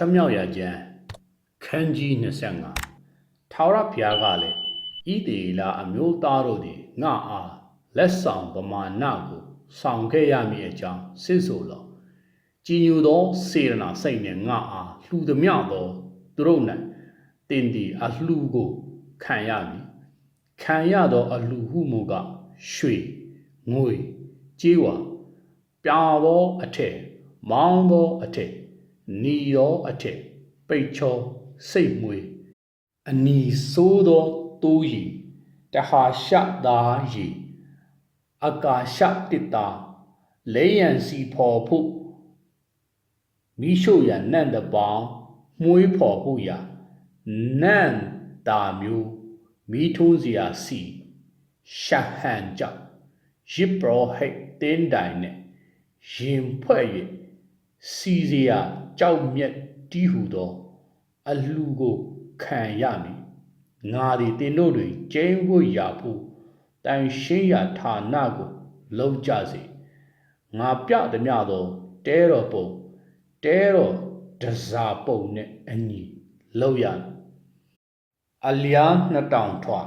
ထမြောက်ရကျမ်းခန်းကြီး25ထာဝရဘုရားကလည်းဤတေလာအမျိုးသားတို့သည်ငါအားလက်ဆောင်ပမာဏကိုဆောင်ခဲ့ရမည်အကြောင်းစစ်ဆိုလောကြည်ညိုသောစေရနာစိတ်နှင့်ငါအားလှူသည်မြသောသူတို့၌တင်သည်အလှူကိုခံရမည်ခံရသောအလှူဟုမူကရွှေငွေကြေးဝါပြာသောအထက်မောင်းသောအထက် နီရောအထက်ပိတ်ချောစိတ်မွေအနီဆိုးသောတိုးရီတဟာရှသားရီအကာရှတစ်တာလဲရန်စီဖော်ဖို့မိရှုရနန့်တပေါင်းမှုေးဖော်ဖို့ရာနန့်တာမျိုးမိထိုးစရာစီရှဟန်ကြောင့်ရစ်ပရောဟိတ်တင်းတိုင်နဲ့ရင်ဖွဲ့၍စီစရာ ကြောက်မြက်တီးဟူသော အလှကိုခံရမည်ငါသည်တင်တို့တွင်ကျင်းဖို့ရာဖို့တန်ရှင်းရာဌာနကိုလုံးကြစေငါပြသည်မြသောတဲတော်ပုံတဲတော်တစားပုံနှင့်အညီလောက်ရမည်အလျားနှစ်တောင်ထွာ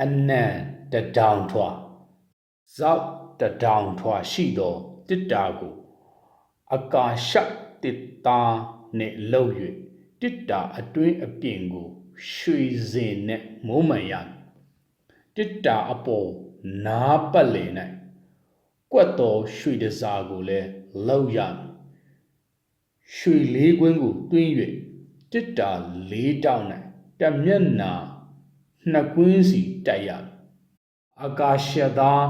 အနံတတောင်ထွာဇောက်တတောင်ထွာရှိသောတစ်တာကိုအကာရှ တစ်သားနှင့်လှုပ်၍တစ်တာအတွင်းအပြင်ကိုရွှေစင်နှင့်မုံမှန်ရမည်တစ်တာအပေါ်နားပတ်လည်၌ကွက်တော်ရွှေတစားကိုလည်းလှုပ်ရမည်ရွှေလေးကွင်းကိုတွင်း၍တစ်တာလေးတောင်း၌တမျက်နာနှစ်ကွင်းစီတိုက်ရမည်အကာရှသား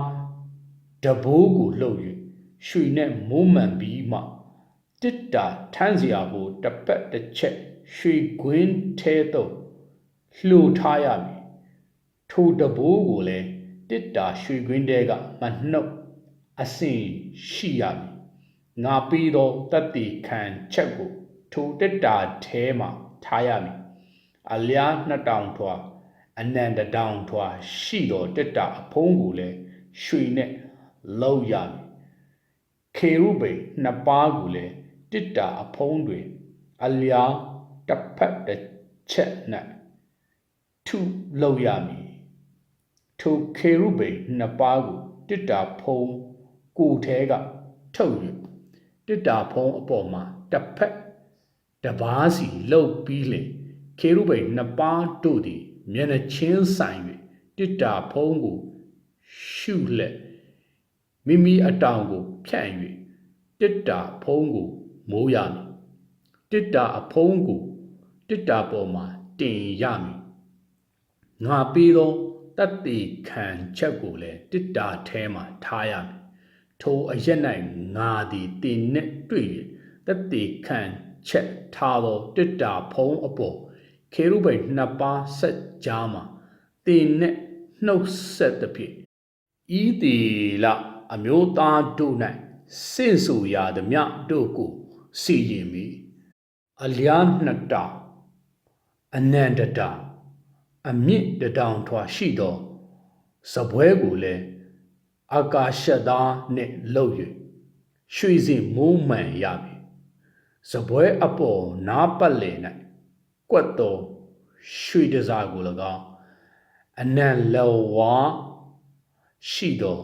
တဘိုးကိုလှုပ်၍ရွှေနဲ့မိုးမှန်ပြီးမှ တစ်တာထမ်းစရာကိုတစ်ပတ်တစ်ချက်ရွှေကွင်းထဲသို့လှူထားရမည်ထိုတဘိုးကိုလည်းတစ်တာရွှေကွင်းထဲကမနှုတ်အစင်ရှိရမည်ငါပြီးသောတတ်တည်ခံချက်ကိုထိုတစ်တာထဲမှထားရမည်အလျားနှစ်တောင်ထွာအနန္တတောင်ထွာရှိသောတစ်တာအဖုံးကိုလည်းရွှေနဲ့လောက်ရမည်ခေရုဗိမ်နှစ်ပါးကိုလည်း တစ်တာအဖုံးတွင်အလျားတစ်ဖက်တစ်ချက်၌ထုလောက်ရမည်ထိုခေရုဗိမ်နှစ်ပါးကိုတစ်တာဖုံးကိုယ်ထဲကထုတ်၍တစ်တာဖုံးအပေါ်မှာတစ်ဖက်တပားစီလှုပ်ပြီးလေခေရုဗိမ်နှစ်ပါးတို့သည်မျက်နှချင်းဆိုင်၍တစ်တာဖုံးကိုရှုလက်မိမိအတောင်ကိုဖြန့်၍တစ်တာဖုံးကို မိုးရမည်တစ်တာအဖုံးကိုတစ်တာပေါ်မှာတင်ရမည်ငါပြီးသောတတ်တည်ခံချက်ကိုလည်းတစ်တာထဲမှာထားရမည်ထိုအရက်၌ငါသည်တင်နှင့်တွေ့၍တတ်တည်ခံချက်ထားသောတစ်တာဖုံးအပေါ်ခေရုဗိမ်နှစ်ပါးဆက်ကြားမှာတင်နှင့်နှုတ်ဆက်သဖြင့်ဤတီလအမျိုးသားတို့၌စင့်ဆူရာသည်မြတို့ကို စီရင်မိအလျားနှစ်တောင်အနန္တတောင်အမြင့်တတောင်ထွာရှိသောစပွဲကိုလည်းအာကာရှသားနှင့်လှုပ်၍ရွှေစင်မိုးမှန်ရပြီစပွဲအပေါ်နားပတ်လည်၌ကွက်တော်ရွှေတစားကို၎င်းအနံလောဝါရှိသော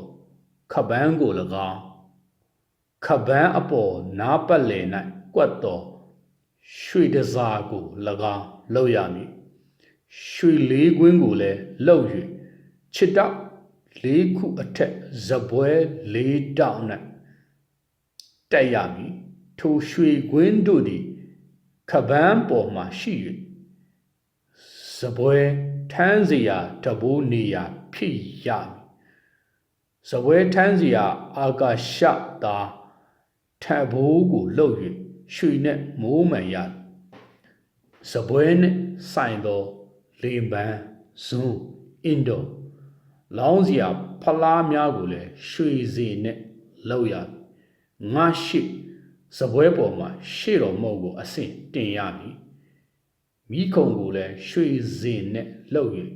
ခပန်းကို၎င်း ခပန်းအပေါ်နားပတ်လည်၌ကွက်တော်ရွှေတစားကို၎င်းလှုပ်ရမည်ရွှေလေးကွင်းကိုလည်းလှုပ်၍ချစ်တောက်လေးခုအထက်ဇပွဲလေးတောက်၌တက်ရမည်ထိုရွှေကွင်းတို့သည်ခပန်းပေါ်မှရှိ၍ဇပွဲထမ်းစရာတဘိုးနေရာဖြစ်ရမည်ဇပွဲထမ်းစရာအာကာရှသာ ထဘိုးကိုလှုပ်၍ရွှေနဲ့မိုးမှန်ရစပွဲနဲ့ဆိုင်သောလေပန်းဇွန်းအင်ဒိုလောင်းစရာဖလားများကိုလည်းရွှေစီနဲ့လောက်ရငါရှိစပွဲပေါ်မှာရှေ့တော်မုတ်ကိုအဆင့်တင်ရမည်မိခုံကိုလည်းရွှေစင်နဲ့လှုပ်၍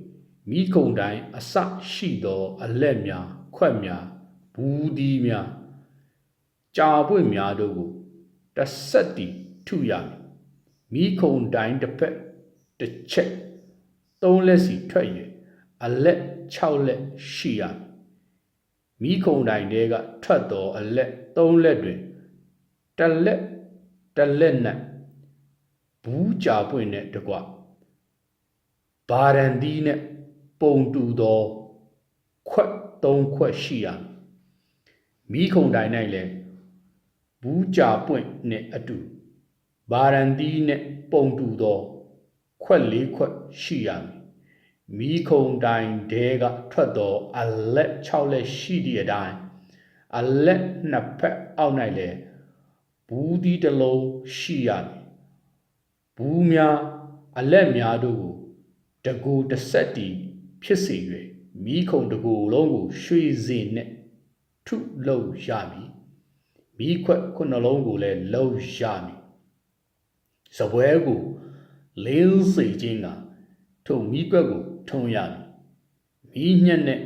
မိခုံတိုင်းအစရှိသော အလက်များခွက်များဘူးဒီများ ကြာပွင့်များတို့ကိုတဆက်တီထုရမည်မိခုံတိုင်းတစ်ဖက်တစ်ချက်သုံးလက်စီထွက်၍အလက်6လက်ရှိရမည်မိခုံတိုင်းတဲကထွက်တော်အလက်3လက်တွင်တစ်လက်တစ်လက်၌ဘူးကြာပွင့်တဲ့တကွဗာရန်ဒီနဲ့ပုံတူသောခွက်3ခွက်ရှိရမည်မိခုံတိုင်း၌လည်း ဘူးကြာပွင့်နှင့်အတူဗာရန်ဒီနဲ့ပုံတူသော ခွက်၄ခွက်ရှိရမည်မိခုံတိုင်းတဲကထွက်သောအလက်6လက်ရှိသည့်အတိုင်းအလက်နှစ်ဖက်အောက်၌လည်းဘူးဒီတစ်လုံးရှိရမည်ဘူးများအလက်များတို့ကိုတကူတစ်ဆက်တည်ဖြစ်စေ၍မိခုံတကူလုံးကိုရွှေစင်နှင့်ထုလုပ်ရမည် မိခွက်ခုနှလုံးကိုလည်းလှုပ်ရမည်စပွဲကိုလင်းစေခြင်းကထိုမိခွက်ကိုထုံရမည်မိညက်နဲ့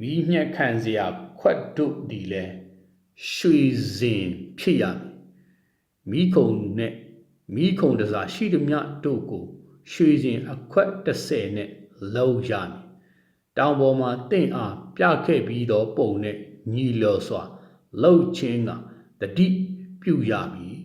မိညက်ခံစရာခွက်တို့ဒီလဲရွှေစင်ဖြစ်ရမည်မိခုံနဲ့မိခုံတစားရှိသည်မြတို့ကိုရွှေစင်အခွက်30နဲ့လှုပ်ရမည်တောင်ပေါ်မှာတင့်အားပြခဲ့ပြီးသောပုံနဲ့ညီလျော်စွာ လှုပ်ခြင်းကတတိပြုရမည်